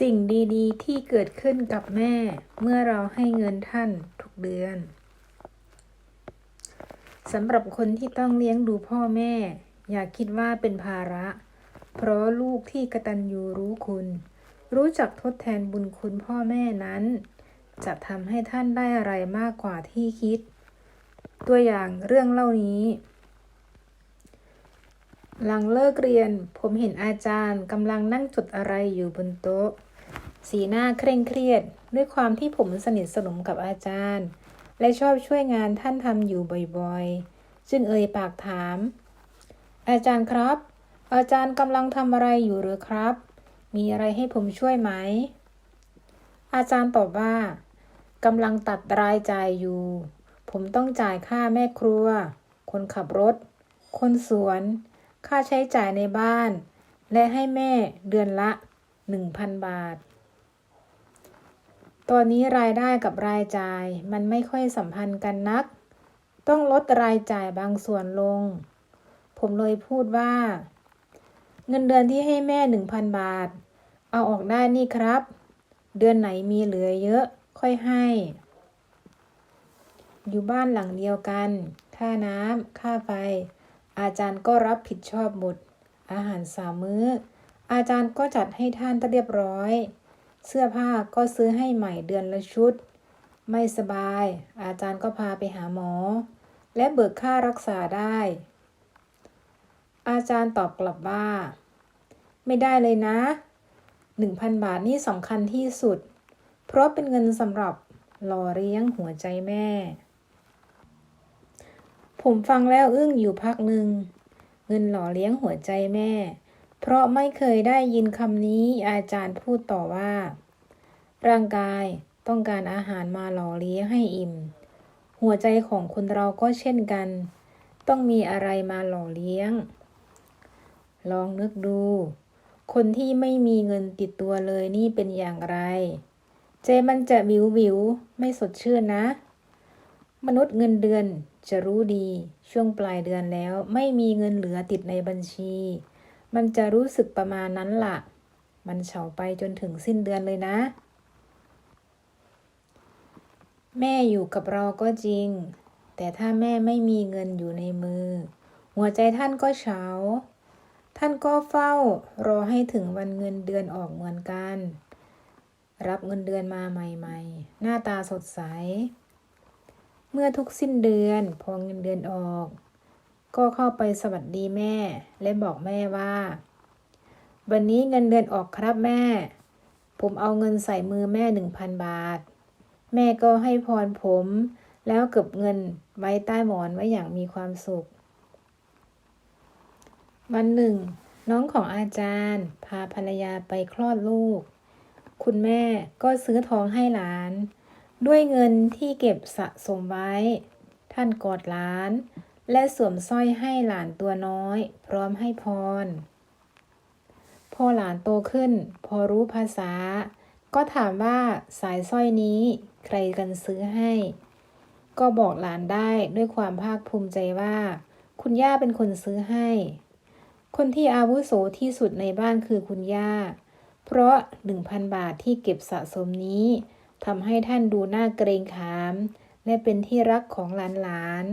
สิ่งดีๆ ที่เกิดขึ้นกับแม่ เมื่อเราให้เงินท่านทุกเดือนสำหรับคนที่ต้องเลี้ยงดูพ่อแม่ อย่าคิดว่าเป็นภาระ เพราะลูกที่กระตัญญูรู้คุณ รู้จักทดแทนบุญคุณพ่อแม่นั้น จะทำให้ท่านได้อะไรมากกว่าที่คิด ตัวอย่างเรื่องเล่านี้ หลังเลิกเรียน ผมเห็นอาจารย์กำลังนั่งจดอะไรอยู่บนโต๊ะ สีหน้าเคร่งเครียด ด้วยความที่ผมสนิทสนมกับอาจารย์ และชอบช่วยงานท่านทำอยู่บ่อยๆ จึงเอ่ยปากถาม อาจารย์ครับ อาจารย์กำลังทำอะไรอยู่หรือครับ มีอะไรให้ผมช่วยไหม อาจารย์ตอบว่ากำลังตัดรายจ่ายอยู่ ผมต้องจ่ายค่าแม่ครัว คนขับรถ คนสวน ค่าใช้จ่ายในบ้าน และให้แม่เดือนละ 1,000 บาท ตอนนี้รายได้กับรายจ่ายมันไม่ค่อยสัมพันธ์กันนัก ต้องลดรายจ่ายบางส่วนลง ผมเลยพูดว่า เงินเดือนที่ให้แม่ 1,000 บาท เอาออกได้นี่ครับ เดือนไหนมีเหลือเยอะค่อยให้ อยู่บ้านหลังเดียวกัน ค่าน้ำ ค่าไฟ อาจารย์ก็รับผิดชอบหมด อาหารสามมื้อ อาจารย์ก็จัดให้ท่านเรียบร้อย เสื้อผ้าก็ซื้อให้ใหม่เดือนละชุด ไม่สบาย อาจารย์ก็พาไปหาหมอ และเบิกค่ารักษาได้ อาจารย์ตอบกลับว่า ไม่ได้เลยนะ 1,000 บาทนี่สำคัญที่สุด เพราะเป็นเงินสำหรับหล่อเลี้ยงหัวใจแม่ ผมฟังแล้วอึ้งอยู่พักหนึ่ง เงินหล่อเลี้ยงหัวใจแม่ เพราะไม่เคยได้ยินคำนี้อาจารย์พูดต่อว่า ร่างกายต้องการอาหารมาหล่อเลี้ยงให้อิ่ม หัวใจของคนเราก็เช่นกัน ต้องมีอะไรมาหล่อเลี้ยง ลองนึกดู คนที่ไม่มีเงินติดตัวเลยนี่เป็นอย่างไรใจมันจะวิววิวไม่สดชื่นนะ มนุษย์เงินเดือนจะรู้ดีช่วงปลายเดือนแล้วไม่มีเงินเหลือติดในบัญชี มันจะรู้สึกประมาณนั้นล่ะ มันเฉาไปจนถึงสิ้นเดือนเลยนะ แม่อยู่กับเราก็จริง แต่ถ้าแม่ไม่มีเงินอยู่ในมือ หัวใจท่านก็เฉา ท่านก็เฝ้ารอให้ถึงวันเงินเดือนออกเหมือนกัน รับเงินเดือนมาใหม่ ๆ หน้าตาสดใส เมื่อทุกสิ้นเดือนพอเงินเดือนออก ก็เข้าไปสวัสดีแม่ และบอกแม่ว่า วันนี้เงินเดือนออกครับแม่ ผมเอาเงินใส่มือแม่หนึ่งพันบาท แม่ก็ให้พรผม แล้วเก็บเงินไว้ใต้หมอนไว้อย่างมีความสุข วันหนึ่ง น้องของอาจารย์ พาภรรยาไปคลอดลูก คุณแม่ก็ซื้อทองให้หลาน ด้วยเงินที่เก็บสะสมไว้ ท่านกอดหลาน และสวมสร้อยให้หลานตัวน้อย พร้อมให้พร พอหลานโตขึ้น พอรู้ภาษา ก็ถามว่าสายสร้อยนี้ใครกันซื้อให้ ก็บอกหลานได้ด้วยความภาคภูมิใจว่า คุณย่าเป็นคนซื้อให้ คนที่อาวุโสที่สุดในบ้านคือคุณย่า เพราะ 1,000 บาทที่เก็บสะสมนี้ ทำให้ท่านดูน่าเกรงขาม และเป็นที่รักของหลาน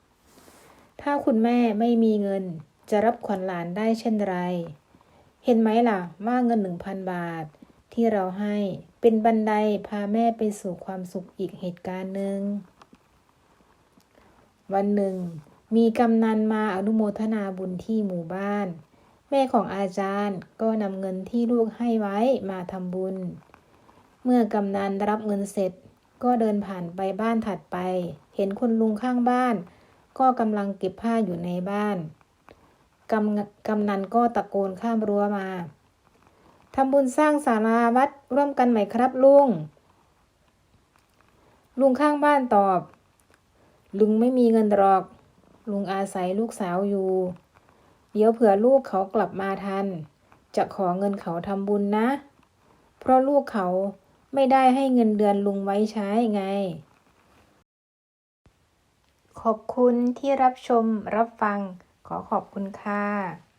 ๆ ถ้าคุณแม่ไม่มีเงินจะรับขวัญหลานได้เช่นไร เห็นไหมล่ะว่าเงิน1,000บาท ที่เราให้เป็นบันไดพาแม่ไปสู่ความสุขอีกเหตุการณ์หนึ่ง วันหนึ่ง มีกำนันมาอนุโมทนาบุญที่หมู่บ้าน แม่ของอาจารย์ก็นำเงินที่ลูกให้ไว้มาทำบุญ เมื่อกำนันรับเงินเสร็จ ก็เดินผ่านไปบ้านถัดไป เห็นคุณลุงข้างบ้าน ก็กำลังเก็บผ้าอยู่ในบ้านกำกำนันก็ตะโกนข้ามรั้วมาทำบุญสร้างศาลาวัดร่วมกันไหมครับลุง ลุงข้างบ้านตอบ ลุงไม่มีเงินหรอก ลุงอาศัยลูกสาวอยู่ เดี๋ยวเผื่อลูกเขากลับมาทัน จะขอเงินเขาทำบุญนะ เพราะลูกเขา ไม่ได้ให้เงินเดือนลุงไว้ใช้ไง ขอบคุณที่รับชมรับฟัง ขอขอบคุณค่ะ